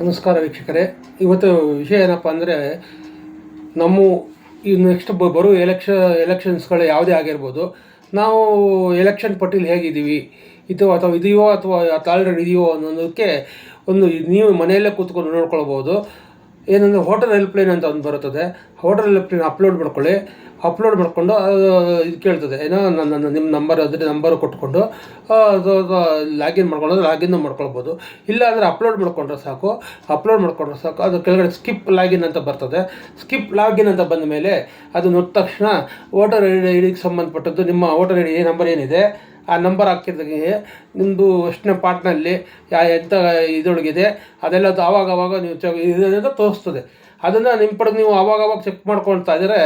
ನಮಸ್ಕಾರ ವೀಕ್ಷಕರೇ. ಇವತ್ತು ವಿಷಯ ಏನಪ್ಪ ಅಂದರೆ, ನಮ್ಮ ಈ ನೆಕ್ಸ್ಟ್ ಬರೋ ಎಲೆಕ್ಷ ಎಲೆಕ್ಷನ್ಸ್ಗಳು ಯಾವುದೇ ಆಗಿರ್ಬೋದು, ನಾವು ಎಲೆಕ್ಷನ್ ಪಟ್ಟಿಲಿ ಹೇಗಿದ್ದೀವಿ? ಇದು ಅಥವಾ ಇದೆಯೋ ಅಥವಾ ಆಲ್ರೆಡಿ ಇದೆಯೋ ಅನ್ನೋದಕ್ಕೆ ಒಂದು ನೀವು ಮನೆಯಲ್ಲೇ ಕೂತ್ಕೊಂಡು ನೋಡ್ಕೊಳ್ಬೋದು. ಏನಂದರೆ ಹೋಟೆಲ್ ಹೆಲ್ಪ್ಲೈನ್ ಅಂತ ಒಂದು ಬರುತ್ತದೆ. ಹೋಟೆಲ್ ಹೆಲ್ಪ್ಲೈನ್ ಅಪ್ಲೋಡ್ ಮಾಡ್ಕೊಳ್ಳಿ. ಅಪ್ಲೋಡ್ ಮಾಡಿಕೊಂಡು ಇದು ಕೇಳ್ತದೆ. ಏನೋ ನನ್ನ ನಿಮ್ಮ ನಂಬರ್ ಅದ್ರ ನಂಬರ್ ಕೊಟ್ಕೊಂಡು ಲಾಗಿನ್ ಮಾಡ್ಕೊಂಡು ಲಾಗಿನ್ ಮಾಡ್ಕೊಳ್ಬೋದು. ಇಲ್ಲ ಅಂದರೆ ಅಪ್ಲೋಡ್ ಮಾಡಿಕೊಂಡ್ರೆ ಸಾಕು. ಅಪ್ಲೋಡ್ ಮಾಡಿಕೊಂಡ್ರೆ ಸಾಕು. ಅದು ಕೆಳಗಡೆ ಸ್ಕಿಪ್ ಲಾಗಿನ್ ಅಂತ ಬರ್ತದೆ. ಸ್ಕಿಪ್ ಲಾಗಿನ್ ಅಂತ ಬಂದ ಮೇಲೆ ಅದು ನೋಡಿದ ತಕ್ಷಣ ವೋಟರ್ ಐ ಡಿಗೆ ಸಂಬಂಧಪಟ್ಟದ್ದು ನಿಮ್ಮ ವೋಟರ್ ಐ ಡಿ ನಂಬರ್ ಏನಿದೆ? ಆ ನಂಬರ್ ಹಾಕಿದಾಗೆ ನಿಮ್ಮದು ಎಷ್ಟನೇ ಪಾರ್ಟ್ನಲ್ಲಿ ಎಂಥ ಇದೊಳಗಿದೆ ಅದೆಲ್ಲ ಅದು ಆವಾಗ ಆವಾಗ ನೀವು ಚೆಕ್ ಇದನ್ನೆಲ್ಲ ತೋರಿಸ್ತದೆ. ಅದನ್ನು ನಿಮ್ಮ ಪಡೆದು ನೀವು ಆವಾಗ ಆವಾಗ ಚೆಕ್ ಮಾಡ್ಕೊಳ್ತಾ ಇದ್ದರೆ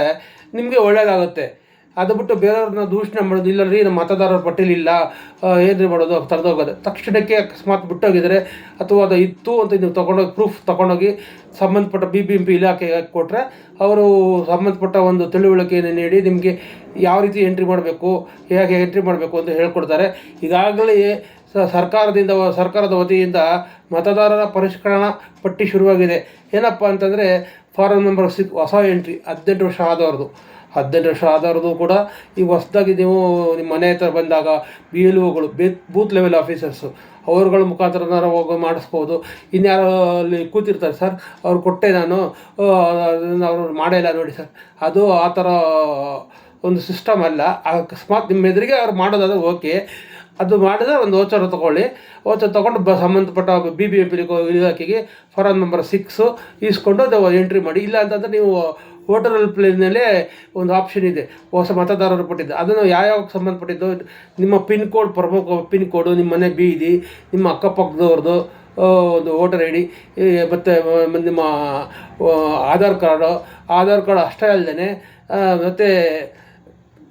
ನಿಮಗೆ ಒಳ್ಳೆಯದಾಗುತ್ತೆ ಅದು ಬಿಟ್ಟು ಬೇರೆಯವ್ರನ್ನ ದೂಷಣೆ ಮಾಡೋದು ಇಲ್ಲ ರೀ ನಮ್ಮ ಮತದಾರರ ಪಟ್ಟಿಲಿ ಇಲ್ಲ ಏನ್ರಿ ಮಾಡೋದು ತೆಗೆದೋಗೋದು ತಕ್ಷಣಕ್ಕೆ ಅಕಸ್ಮಾತ್ ಬಿಟ್ಟೋಗಿದರೆ ಅಥವಾ ಅದು ಇತ್ತು ಅಂತ ನೀವು ತೊಗೊಂಡೋಗಿ ಪ್ರೂಫ್ ತೊಗೊಂಡೋಗಿ ಸಂಬಂಧಪಟ್ಟ ಬಿ ಬಿ ಎಂ ಪಿ ಇಲಾಖೆಗೆ ಕೊಟ್ಟರೆ ಅವರು ಸಂಬಂಧಪಟ್ಟ ಒಂದು ತಿಳುವಳಿಕೆಯನ್ನು ನೀಡಿ ನಿಮಗೆ ಯಾವ ರೀತಿ ಎಂಟ್ರಿ ಮಾಡಬೇಕು, ಹೇಗೆ ಎಂಟ್ರಿ ಮಾಡಬೇಕು ಅಂತ ಹೇಳ್ಕೊಡ್ತಾರೆ. ಈಗಾಗಲೇ ಸರ್ಕಾರದಿಂದ, ಸರ್ಕಾರದ ವತಿಯಿಂದ ಮತದಾರರ ಪರಿಷ್ಕರಣಾ ಪಟ್ಟಿ ಶುರುವಾಗಿದೆ. ಏನಪ್ಪ ಅಂತಂದರೆ ಫಾರಂ ನಂಬರ್ ಸಿಕ್ ಹೊಸ ಎಂಟ್ರಿ ಹದಿನೆಂಟು ವರ್ಷ ಆದವ್ರದ್ದು. ಹದಿನೆಂಟು ವರ್ಷ ಆದವ್ರದ್ದು ಕೂಡ ಈಗ ಹೊಸದಾಗಿ ನೀವು ನಿಮ್ಮ ಮನೆ ಹತ್ರ ಬಂದಾಗ ಬಿ ಎಲ್ ಒಗಳು ಬೂತ್ ಲೆವೆಲ್ ಆಫೀಸರ್ಸು, ಅವ್ರುಗಳ ಮುಖಾಂತರ ನಾನು ಹೋಗಿ ಮಾಡಿಸ್ಬೋದು. ಇನ್ಯಾರೋ ಅಲ್ಲಿ ಕೂತಿರ್ತಾರೆ ಸರ್, ಅವ್ರು ಕೊಟ್ಟೆ ನಾನು ಅವರು ಮಾಡೇ ಇಲ್ಲ ನೋಡಿ ಸರ್. ಅದು ಆ ಥರ ಒಂದು ಸಿಸ್ಟಮ್ ಅಲ್ಲ. ಅಕಸ್ಮಾತ್ ನಿಮ್ಮ ಎದುರಿಗೆ ಅವ್ರು ಮಾಡೋದಾದ್ರೆ ಓಕೆ. ಅದು ಮಾಡಿದ್ರೆ ಒಂದು ವೋಚರ್ ತೊಗೊಳ್ಳಿ. ಓಚರ್ ತೊಗೊಂಡು ಬ, ಸಂಬಂಧಪಟ್ಟ ಬಿ ಬಿ ಎಂ ಪಿ ಇಲಾಖೆಗೆ ಫಾರಂ ನಂಬರ್ ಸಿಕ್ಸು ಈಸ್ಕೊಂಡು ಅದು ಎಂಟ್ರಿ ಮಾಡಿ. ಇಲ್ಲ ಅಂತಂದರೆ ನೀವು ವೋಟರ್ ಹೆಲ್ಪ್ಲೈನ್ನಲ್ಲೇ ಒಂದು ಆಪ್ಷನ್ ಇದೆ. ಹೊಸ ಮತದಾರರು ಪಟ್ಟಿದ್ದು ಅದನ್ನು ಯಾವ್ಯಾವ ಸಂಬಂಧಪಟ್ಟಿದ್ದು? ನಿಮ್ಮ ಪಿನ್ ಕೋಡ್ ಪ್ರಮುಖ ಪಿನ್ ಕೋಡು, ನಿಮ್ಮ ಮನೆ ಬೀದಿ, ನಿಮ್ಮ ಅಕ್ಕಪಕ್ಕದವ್ರದ್ದು ಒಂದು ವೋಟರ್ ಐ ಡಿ ಮತ್ತು ನಿಮ್ಮ ಆಧಾರ್ ಕಾರ್ಡು, ಆಧಾರ್ ಕಾರ್ಡ್ ಅಷ್ಟೇ ಅಲ್ಲದೆ ಮತ್ತು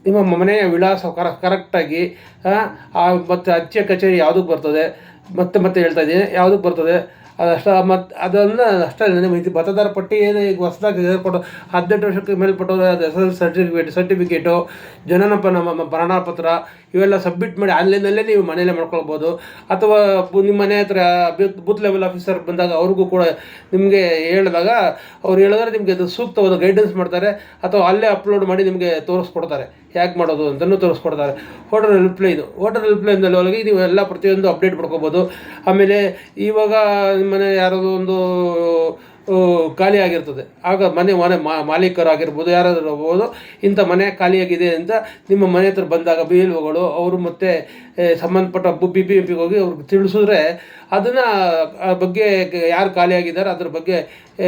ನಿಮ್ಮ ಮನೆಯ ವಿಳಾಸ ಕರ, ಕರೆಕ್ಟಾಗಿ ಮತ್ತು ಅಚ್ಚೆ ಕಚೇರಿ ಯಾವುದಕ್ಕೆ ಬರ್ತದೆ? ಮತ್ತೆ ಮತ್ತೆ ಹೇಳ್ತಾ ಇದ್ದೀನಿ. ಯಾವುದಕ್ಕೆ ಬರ್ತದೆ? ಅದಷ್ಟ ಮತ್ತು ಅದನ್ನು ಅಷ್ಟೇ ನಿಮಗೆ ಮತದಾರ ಪಟ್ಟಿ ಏನು ಈಗ ಹೊಸದಾಗಿ ಕೊಟ್ಟು ಹದಿನೆಂಟು ವರ್ಷಕ್ಕೆ ಮೇಲ್ಪಟ್ಟವರು, ಅದು ಎಸ್ ಎಲ್ ಸರ್ಟಿಫಿಕೇಟ್ ಸರ್ಟಿಫಿಕೇಟು ಜನನ ಪ್ರಮಾಣ ಪತ್ರ ಇವೆಲ್ಲ ಸಬ್ಮಿಟ್ ಮಾಡಿ ಆನ್ಲೈನಲ್ಲೇ ನೀವು ಮನೆಯಲ್ಲೇ ಮಾಡ್ಕೊಳ್ಬೋದು. ಅಥವಾ ನಿಮ್ಮ ಮನೆ ಹತ್ರ ಬೂತ್ ಲೆವೆಲ್ ಆಫೀಸರ್ ಬಂದಾಗ ಅವ್ರಿಗೂ ಕೂಡ ನಿಮಗೆ ಹೇಳಿದಾಗ ಅವ್ರು ಹೇಳಿದ್ರೆ ನಿಮಗೆ ಅದು ಸೂಕ್ತವಾದ ಗೈಡೆನ್ಸ್ ಮಾಡ್ತಾರೆ, ಅಥವಾ ಅಲ್ಲೇ ಅಪ್ಲೋಡ್ ಮಾಡಿ ನಿಮಗೆ ತೋರಿಸ್ಕೊಡ್ತಾರೆ. ಹೇಗೆ ಮಾಡೋದು ಅಂತಲೂ ತೋರಿಸ್ಕೊಡ್ತಾರೆ. ಹೋಟೆಲ್ ಹೆಲ್ಪ್ಲೈನು ಹೋಟೆಲ್ ಹೆಲ್ಪ್ಲೈನಲ್ಲಿ ಒಳಗೆ ನೀವು ಎಲ್ಲ ಪ್ರತಿಯೊಂದು ಅಪ್ಡೇಟ್ ಮಾಡ್ಕೋಬೋದು. ಆಮೇಲೆ ಇವಾಗ ನಿಮ್ಮ ಮನೆ ಯಾರಾದರೂ ಒಂದು ಆ, ಖಾಲಿ ಆಗಿರ್ತದೆ. ಆಗ ಮನೆ ಮನೆ ಮಾಲೀಕರಾಗಿರ್ಬೋದು ಯಾರಾದರೂ ಇರ್ಬೋದು ಇಂಥ ಮನೆ ಖಾಲಿಯಾಗಿದೆ ಅಂತ ನಿಮ್ಮ ಮನೆ ಹತ್ರ ಬಂದಾಗ ಬಿ ಎಲ್ ಅವರು ಮತ್ತು ಸಂಬಂಧಪಟ್ಟ ಬಿ ಬಿ ಎಂ ಪಿಗೆ ಹೋಗಿ ಅವ್ರಿಗೆ ತಿಳಿಸಿದ್ರೆ ಅದನ್ನು ಬಗ್ಗೆ ಯಾರು ಖಾಲಿಯಾಗಿದ್ದಾರೆ ಅದ್ರ ಬಗ್ಗೆ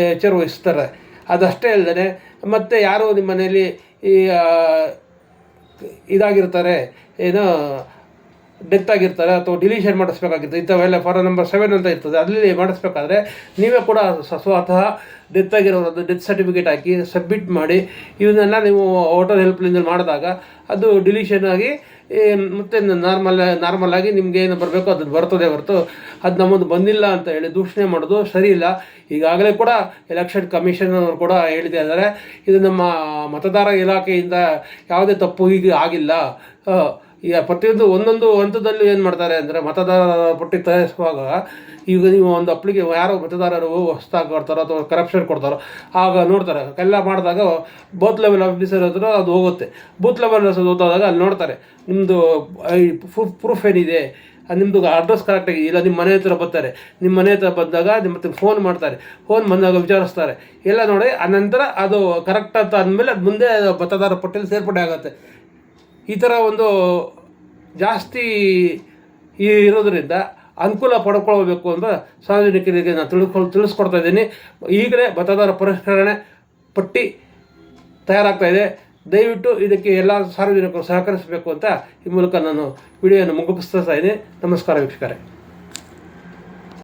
ಎಚ್ಚರ ವಹಿಸ್ತಾರೆ. ಅದಷ್ಟೇ ಅಲ್ಲದೆ ಮತ್ತು ಯಾರು ನಿಮ್ಮ ಮನೆಯಲ್ಲಿ ಈ ಇದಾಗಿರ್ತಾರೆ ಏನೋ ಡೆತ್ ಆಗಿರ್ತಾರೆ ಅಥವಾ ಡಿಲೀಷನ್ ಮಾಡಿಸ್ಬೇಕಾಗಿರ್ತದೆ, ಇಂಥವೆಲ್ಲ ಫಾರ್ ನಂಬರ್ ಸೆವೆನ್ ಅಂತ ಇರ್ತದೆ ಅಲ್ಲಿ ಮಾಡಿಸ್ಬೇಕಾದ್ರೆ ನೀವೇ ಕೂಡ ಸ್ವತಃ ಡೆತ್ ಆಗಿರೋದು ಡೆತ್ ಸರ್ಟಿಫಿಕೇಟ್ ಹಾಕಿ ಸಬ್ಮಿಟ್ ಮಾಡಿ ಇವನ್ನೆಲ್ಲ ನೀವು ಹೋಟೆಲ್ ಹೆಲ್ಪ್ಲಿಂದ ಮಾಡಿದಾಗ ಅದು ಡಿಲೀಷನ್ ಆಗಿ ಮತ್ತೆ ನಾರ್ಮಲ್ ನಾರ್ಮಲ್ ಆಗಿ ನಿಮ್ಗೆ ಏನು ಬರಬೇಕು ಅದನ್ನು ಬರ್ತದೆ ಹೊರತು, ಅದು ನಮ್ಮದು ಬಂದಿಲ್ಲ ಅಂತ ಹೇಳಿ ದೂಷಣೆ ಮಾಡೋದು ಸರಿ ಇಲ್ಲ. ಈಗಾಗಲೇ ಕೂಡ ಎಲೆಕ್ಷನ್ ಕಮಿಷನ್ ಅವರು ಕೂಡ ಹೇಳಿದೆ ಅಂದರೆ ಇದು ನಮ್ಮ ಮತದಾರ ಇಲಾಖೆಯಿಂದ ಯಾವುದೇ ತಪ್ಪು ಈಗ ಆಗಿಲ್ಲ. ಈಗ ಪ್ರತಿಯೊಂದು ಒಂದೊಂದು ಹಂತದಲ್ಲೂ ಏನು ಮಾಡ್ತಾರೆ ಅಂದರೆ ಮತದಾರರ ಪಟ್ಟಿ ತಯಾರಿಸುವಾಗ ಈಗ ನೀವು ಒಂದು ಅಪ್ಲಿಕೆ ಯಾರೋ ಮತದಾರರು ಹೊಸ್ದಾಗಿ ಕೊಡ್ತಾರೋ ಅಥವಾ ಕರಪ್ಷನ್ ಕೊಡ್ತಾರೋ, ಆಗ ನೋಡ್ತಾರೆ. ಎಲ್ಲ ಮಾಡಿದಾಗ ಬೂತ್ ಲೆವೆಲ್ ಆಫೀಸರ್ ಹತ್ರ ಅದು ಹೋಗುತ್ತೆ. ಬೂತ್ ಲೆವೆಲ್ ಹೋದಾಗ ಅಲ್ಲಿ ನೋಡ್ತಾರೆ ನಿಮ್ಮದು ಪ್ರೂಫ್ ಪ್ರೂಫ್ ಏನಿದೆ? ನಿಮ್ಮದು ಅಡ್ರೆಸ್ ಕರೆಕ್ಟಾಗಿ ಇಲ್ಲ ನಿಮ್ಮ ಮನೆ ಹತ್ರ ಬರ್ತಾರೆ. ನಿಮ್ಮ ಮನೆ ಹತ್ರ ಬಂದಾಗ ನಿಮ್ಮ ಫೋನ್ ಮಾಡ್ತಾರೆ. ಫೋನ್ ಬಂದಾಗ ವಿಚಾರಿಸ್ತಾರೆ. ಎಲ್ಲ ನೋಡಿ ಆನಂತರ ಅದು ಕರೆಕ್ಟ್ ಅಂತ ಅಂದಮೇಲೆ ಅದು ಮುಂದೆ ಮತದಾರ ಪಟ್ಟಿಯಲ್ಲಿ ಸೇರ್ಪಡೆ ಆಗುತ್ತೆ. ಈ ಥರ ಒಂದು ಜಾಸ್ತಿ ಇರೋದ್ರಿಂದ ಅನುಕೂಲ ಪಡ್ಕೊಳ್ಬೇಕು ಅಂತ ಸಾರ್ವಜನಿಕರಿಗೆ ನಾನು ತಿಳ್ಕೊಳ್, ತಿಳಿಸ್ಕೊಡ್ತಾ ಇದ್ದೀನಿ. ಈಗಲೇ ಮತದಾರ ಪರಿಷ್ಕರಣೆ ಪಟ್ಟಿ ತಯಾರಾಗ್ತಾ ಇದೆ. ದಯವಿಟ್ಟು ಇದಕ್ಕೆ ಎಲ್ಲ ಸಾರ್ವಜನಿಕರು ಸಹಕರಿಸಬೇಕು ಅಂತ ಈ ಮೂಲಕ ನಾನು ವಿಡಿಯೋನ ಮುಗಿಸ್ತಾ ಇದ್ದೀನಿ. ನಮಸ್ಕಾರ ವೀಕ್ಷಕರೇ.